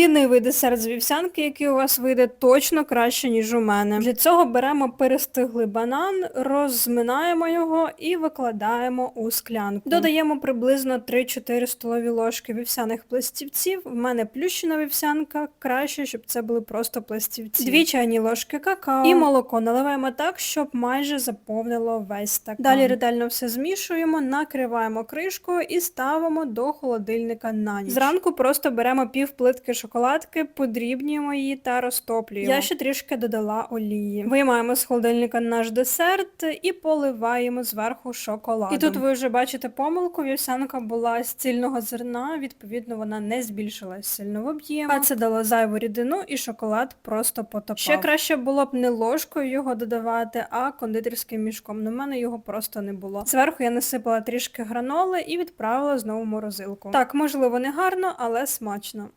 Лінивий десерт з вівсянки, який у вас вийде точно краще, ніж у мене. Для цього беремо перестиглий банан, розминаємо його і викладаємо у склянку. Додаємо приблизно 3-4 столові ложки вівсяних пластівців. В мене плющена вівсянка, краще, щоб це були просто пластівці. Дві чайні ложки какао і молоко наливаємо так, щоб майже заповнило весь стакан. Далі ретельно все змішуємо, накриваємо кришкою і ставимо до холодильника на ніч. Зранку просто беремо пів плитки шоколадки, подрібнюємо її та розтоплюємо. Я ще трішки додала олії. Виймаємо з холодильника наш десерт і поливаємо зверху шоколадом. І тут ви вже бачите помилку, вівсянка була з цільного зерна, відповідно вона не збільшилась сильно в об'ємі, а це дало зайву рідину і шоколад просто потопав. Ще краще було б не ложкою його додавати, а кондитерським мішком. Но в мене його просто не було. Зверху я насипала трішки граноли і відправила знову в морозилку. Так, можливо, не гарно, але смачно.